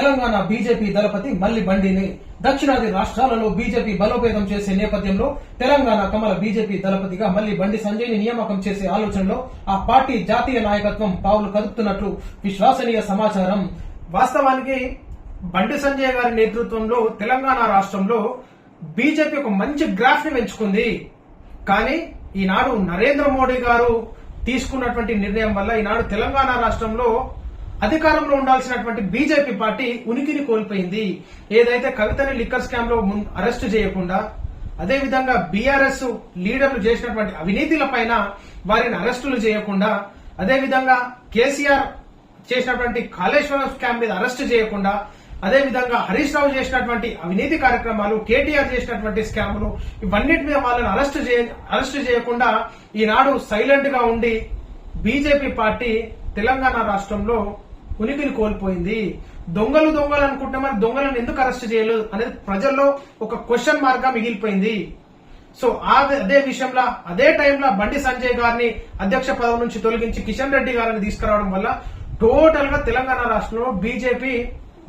Telangana BJP దళపతి మల్లి బండిని దక్షిణాది రాష్ట్రాలలో బీజేపీ బలోపేతం చేసే నేపథ్యంలో తెలంగాణ కమల బీజేపీ దళపతిగా మల్లి బండి సంజయ్ని నియామకం చేసే ఆలోచనలో ఆ పార్టీ జాతీయ నాయకత్వం పావులు కదుపుతున్నట్లు విశ్వసనీయ సమాచారం. వాస్తవానికి బండి సంజయ్ గారి నేతృత్వంలో తెలంగాణ రాష్ట్రంలో బీజేపీ ఒక మంచి గ్రాఫ్ని పెంచుకుంది. కానీ ఈనాడు నరేంద్ర మోడీ గారు తీసుకున్నటువంటి నిర్ణయం వల్ల ఈనాడు తెలంగాణ రాష్ట్రంలో అధికారంలో ఉండాల్సినటువంటి బీజేపీ పార్టీ ఉనికిని కోల్పోయింది. ఏదైతే కవితని లిక్కర్ స్కామ్లో అరెస్టు చేయకుండా అదేవిధంగా బీఆర్ఎస్ లీడర్లు చేసినటువంటి అవినీతిల పైన వారిని అరెస్టులు చేయకుండా అదేవిధంగా కేసీఆర్ చేసినటువంటి కాళేశ్వరం స్కామ్ మీద అరెస్ట్ చేయకుండా అదేవిధంగా హరీష్ రావు చేసినటువంటి అవినీతి కార్యక్రమాలు కేటీఆర్ చేసినటువంటి స్కాములు ఇవన్నిటి మీద వాళ్ళని అరెస్ట్ చేయ అరెస్ట్ చేయకుండా ఈనాడు సైలెంట్గా ఉండి బీజేపీ పార్టీ తెలంగాణ రాష్ట్రంలో ఉనికిని కోల్పోయింది. దొంగలు దొంగలు అనుకుంటే మరి దొంగలను ఎందుకు అరెస్ట్ చేయలేదు అనేది ప్రజల్లో ఒక క్వశ్చన్ మార్క్గా మిగిలిపోయింది. సో అదే విషయంలో అదే టైంలో బండి సంజయ్ గారిని అధ్యక్ష పదవి నుంచి తొలగించి కిషన్ రెడ్డి గారిని తీసుకురావడం వల్ల టోటల్గా తెలంగాణ రాష్ట్రంలో బీజేపీ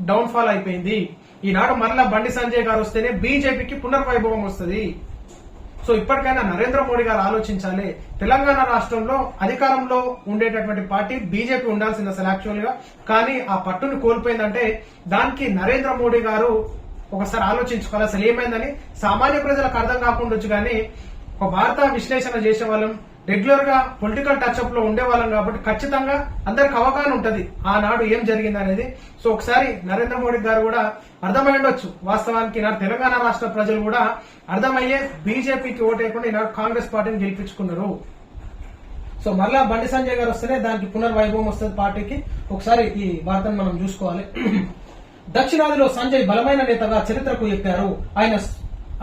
డౌన్ ఫాల్ అయిపోయింది. ఈనాడు మరలా బండి సంజయ్ గారు వస్తేనే బీజేపీకి పునర్వైభవం వస్తుంది. సో ఇప్పటికైనా నరేంద్ర మోడీ గారు ఆలోచించాలి. తెలంగాణ రాష్ట్రంలో అధికారంలో ఉండేటటువంటి పార్టీ బీజేపీ ఉండాల్సింది అసలు యాక్చువల్గా. కానీ ఆ పట్టును కోల్పోయిందంటే దానికి నరేంద్ర మోడీ గారు ఒకసారి ఆలోచించుకోవాలి. అసలు ఏమైందని సామాన్య ప్రజలకు అర్థం కాకుండా కానీ ఒక వార్తా విశ్లేషణ చేసే వాళ్ళం రెగ్యులర్గా పొలిటికల్ టచ్అప్లో ఉండే వాళ్ళం కాబట్టి ఖచ్చితంగా అందరికి అవగాహన ఉంటది ఆనాడు ఏం జరిగింది అనేది సో ఒకసారి నరేంద్ర మోడీ గారు కూడా అర్థమై ఉండొచ్చు వాస్తవానికి నా తెలంగాణ రాష్ట్ర ప్రజలు కూడా అర్థమయ్యే బీజేపీకి ఓటేయకుండా ఈనాడు కాంగ్రెస్ పార్టీని గెలిపించుకున్నారు. సో మరలా బండి సంజయ్ గారు వస్తేనే దానికి పునర్వైభవం వస్తుంది పార్టీకి. ఒకసారి ఈ వార్తను మనం చూసుకోవాలి. దక్షిణాదిలో సంజయ్ బలమైన నేతగా చరిత్రకు ఎక్కారు. ఆయన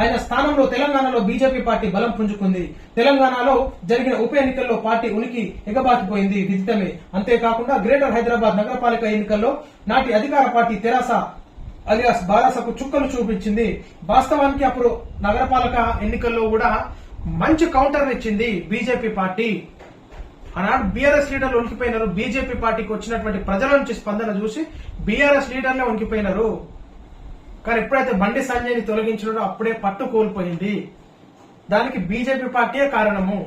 ఆయన స్థానంలో తెలంగాణలో బీజేపీ పార్టీ బలం పుంజుకుంది. తెలంగాణలో జరిగిన ఉప ఎన్నికల్లో పార్టీ ఉనికి ఎగబాకిపోయింది విదితమే. అంతేకాకుండా గ్రేటర్ హైదరాబాద్ నగరపాలిక ఎన్నికల్లో నాటి అధికార పార్టీ తెరాస అలియాస్ బారాసకు చుక్కలు చూపించింది. వాస్తవానికి అప్పుడు నగరపాలక ఎన్నికల్లో కూడా మంచి కౌంటర్ ఇచ్చింది బీజేపీ పార్టీ. ఆనాడు బీఆర్ఎస్ లీడర్లు ఉనికిపోయినారు. బీజేపీ పార్టీకి వచ్చినటువంటి ప్రజల నుంచి స్పందన చూసి బీఆర్ఎస్ లీడర్లే ఉనికిపోయినారు. కానీ ఎప్పుడైతే బండి సంజయ్ని తొలగించినారో అప్పుడే పట్టు కోల్పోయింది. దానికి బీజేపీ పార్టీయే కారణము.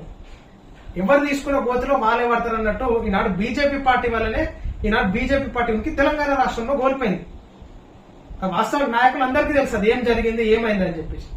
ఎవరు తీసుకున్న గోతిలో వాళ్ళే పడతారు అన్నట్టు ఈనాడు బీజేపీ పార్టీ వల్లనే ఈనాడు బీజేపీ పార్టీ ఉనికి తెలంగాణ రాష్ట్రంలో కోల్పోయింది. వాస్తవ నాయకులు అందరికీ తెలుసు అది ఏం జరిగింది ఏమైందని చెప్పేసి.